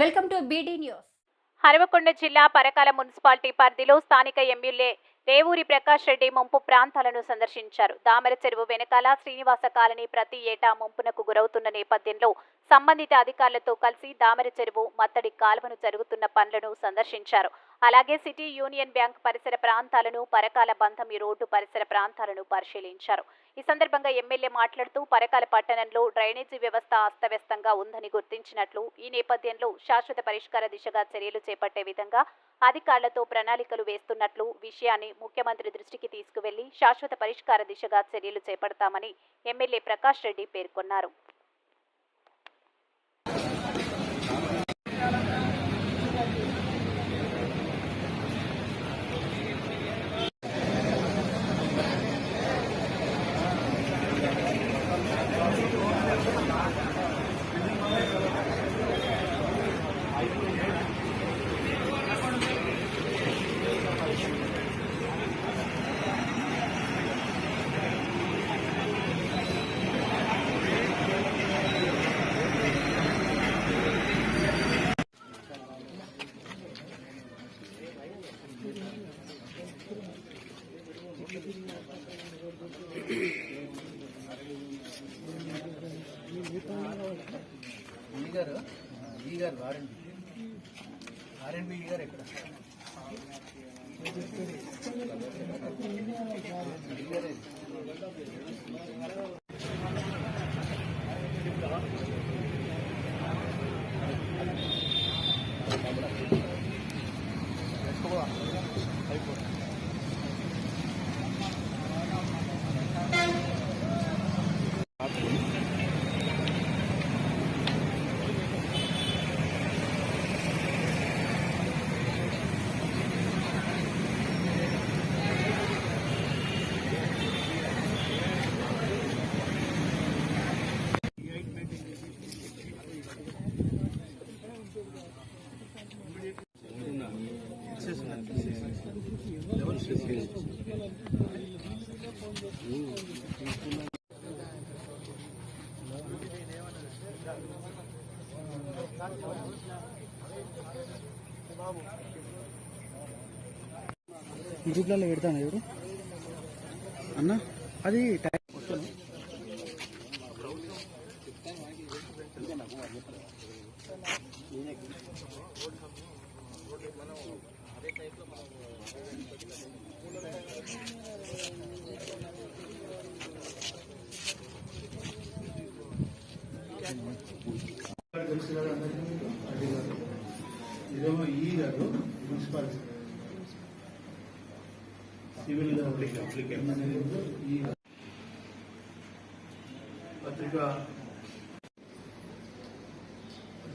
Welcome to BD news. Hanumakonda జిల్లా Parakala municipality పరిధిలో స్థానిక ఎమ్మెల్యే రేవూరి ప్రకాష్ రెడ్డి ముంపు ప్రాంతాలను సందర్శించారు. దామర చెరువు వెనకాల శ్రీనివాస కాలనీ ప్రతి ఏటా ముంపునకు గురవుతున్న నేపథ్యంలో సంబంధిత అధికారులతో కలిసి దామర చెరువు మత్తడి కాలువను జరుగుతున్న పనులను సందర్శించారు. అలాగే సిటీ యూనియన్ బ్యాంక్ పరిసర ప్రాంతాలను పరకాల బంధం ఈ రోడ్డు పరిసర ప్రాంతాలను పరిశీలించారు. ఈ సందర్భంగా ఎమ్మెల్యే మాట్లాడుతూ పరకాల పట్టణంలో డ్రైనేజీ వ్యవస్థ అస్తవ్యస్తంగా ఉందని గుర్తించినట్లు ఈ నేపథ్యంలో శాశ్వత పరిష్కార దిశగా చర్యలు చేపట్టే విధంగా అధికారులతో ప్రణాళికలు వేస్తున్నట్లు విషయాన్ని ముఖ్యమంత్రి దృష్టికి తీసుకువెళ్ళి శాశ్వత పరిష్కార దిశగా చర్యలు చేపడతామని ఎమ్మెల్యే ప్రకాష్ రెడ్డి పేర్కొన్నారు. గారు ఈ గారు ఆర్ఎండ్బి ఆర్ఎండ్బి ఈ గారు ఎక్కడ ఈ గారు గ్రూప్లలో పెడతాను ఎవరు? అన్న అది టైం తెలుసు ఇదేమో ఈ గారు మున్సిపాలిటీ సివిల్ పత్రిక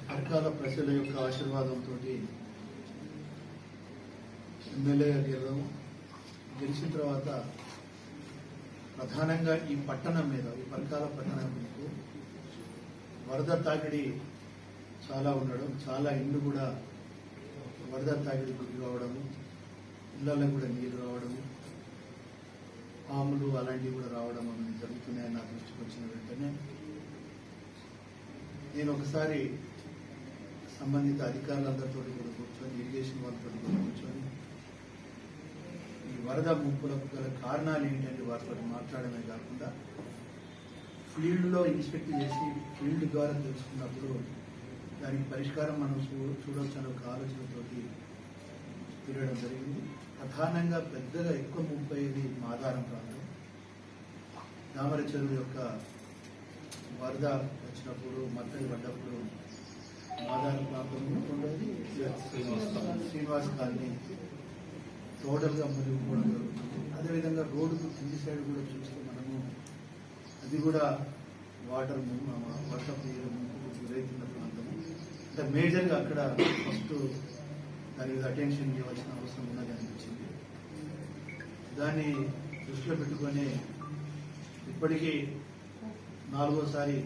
అరకాల ప్రజల యొక్క ఆశీర్వాదంతో ఎమ్మెల్యేగా గెలవడం గెలిచిన తర్వాత ప్రధానంగా ఈ పట్టణం మీద ఈ పరకాల పట్టణం మీద వరద తాకిడి చాలా ఉండడం చాలా ఇండ్లు కూడా వరద తాకిడి గురి కావడము ఇళ్ళలో కూడా నీరు రావడము పాములు అలాంటివి కూడా రావడం అనేది జరుగుతున్నాయని నా దృష్టికి వచ్చిన వెంటనే నేను ఒకసారి సంబంధిత అధికారులందరితో కూడా కూర్చొని ఇరిగేషన్ వాళ్ళతో కూడా కూర్చొని వరద ముప్పులకు గల కారణాలు ఏంటంటే వారితో మాట్లాడమే కాకుండా ఫీల్డ్లో ఇన్స్పెక్ట్ చేసి ఫీల్డ్ ద్వారా తెలుసుకున్నప్పుడు దానికి పరిష్కారం మనం చూ- చూడొచ్చు అనే ఒక ఆలోచనతోటి తిరగడం జరిగింది. ప్రధానంగా పెద్దగా ఎక్కువ ముప్పైది మాధారం ప్రాంతం. దామర చెరువు యొక్క వరద వచ్చినప్పుడు మత్తడి పడ్డప్పుడు మాదారం ప్రాంతంలో ఉండేది శ్రీనివాస్ కాలనీ. టోటల్గా మునిగిపోవడం జరుగుతుంది. అదేవిధంగా రోడ్డుకు కింది సైడ్ కూడా చూస్తే మనము అది కూడా వాటర్ వర్షపు నీరు ముంపుకు గురవుతున్న ప్రాంతం అంటే మేజర్గా అక్కడ ఫస్ట్ దానికి అటెన్షన్ ఇవ్వాల్సిన అవసరం ఉన్నది అనిపించింది. దాన్ని దృష్టిలో పెట్టుకొని ఇప్పటికీ నాలుగోసారి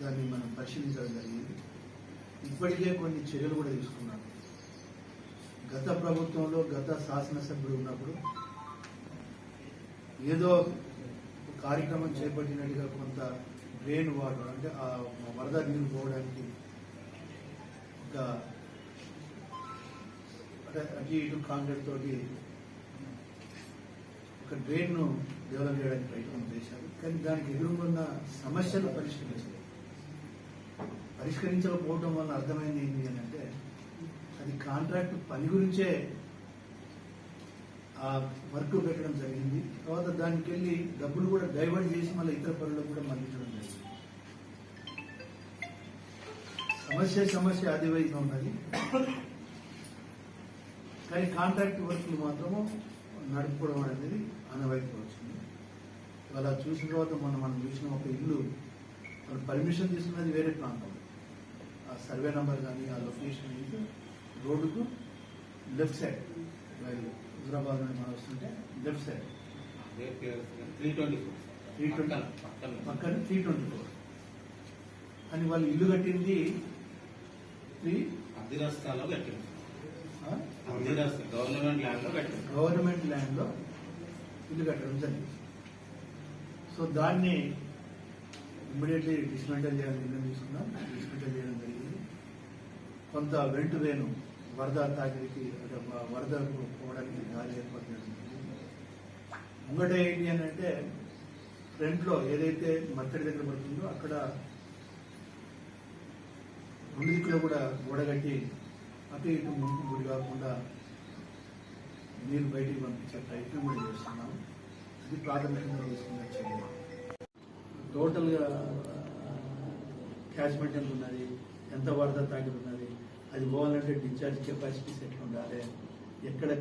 దాన్ని మనం పరిశీలించడం జరిగింది. ఇప్పటికే కొన్ని చర్యలు కూడా తీసుకున్నాం గత ప్రభుత్వంలో గత శాసనసభ్యుడు ఉన్నప్పుడు ఏదో ఒక కార్యక్రమం చేపట్టినట్టుగా కొంత డ్రైన్ వాటర్ అంటే ఆ వరద నీరు పోవడానికి ఒక అంటే అటు ఇటు కాంక్రీట్ తోటి ఒక డ్రైన్ను డెవలప్ చేయడానికి ప్రయత్నం చేశారు. కానీ దానికి ఎదురుకున్న సమస్యలు పరిష్కరించలేదు. పరిష్కరించకపోవడం వల్ల అర్థమైంది ఏంటి అని అంటే అది కాంట్రాక్ట్ పని గురించే ఆ వర్క్ పెట్టడం జరిగింది. తర్వాత దానికి వెళ్ళి డబ్బులు కూడా డైవర్ట్ చేసి మళ్ళీ ఇతర పనులకు కూడా మళ్ళించడం జరిగింది. సమస్య సమస్య అది వైపు ఉన్నది కానీ కాంట్రాక్ట్ వర్క్లు మాత్రము నడుపుకోవడం అనేది అనవైపు వచ్చింది. అలా చూసిన తర్వాత మనం మనం చూసిన ఒక ఇల్లు మనం పర్మిషన్ తీసుకున్నది వేరే ప్రాంతం. ఆ సర్వే నంబర్ కానీ ఆ లొకేషన్ అయితే రోడ్డుకు లెఫ్ట్ సైడ్. హైదరాబాద్ నుండి మనం వస్తుంటే left side. Three twenty four. Three twenty పక్కన త్రీ ట్వంటీ ఫోర్. అని వాళ్ళు ఇల్లు కట్టింది త్రీ అధిరస్తాలో కట్టింది. గవర్నమెంట్ ల్యాండ్లో కట్టింది. గవర్నమెంట్ ల్యాండ్లో ఇల్లు కట్టడం జరిగింది. సో దాన్ని ఇమ్మీడియట్లీ డిస్మెంటల్ చేయాలని నిర్ణయం తీసుకున్నాం డిస్మెంటల్ చేయడం జరిగింది. కొంత వెంటు వేను వరద తాకిడికి అంటే వరదకు పోవడానికి దారి ఏర్పాటు ముంగట ఏంటి అని అంటే ఫ్రంట్లో ఏదైతే మత్తడి దగ్గర పడుతుందో అక్కడ రెండు దిక్కులో కూడా గోడగట్టి అటు ఇటు ముందు గుడి కాకుండా నీరు బయటికి పంపించే ప్రయత్నం కూడా చేస్తున్నాం. ఇది ప్రాథమికంగా తీసుకున్న చర్య. టోటల్గా క్యాచ్మెంట్ ఎంత ఉన్నది ఎంత వరద తాకి ఉన్నది అది పోవాలంటే డిశ్చార్జ్ కెపాసిటీస్ ఎట్లా ఉండాలి ఎక్కడ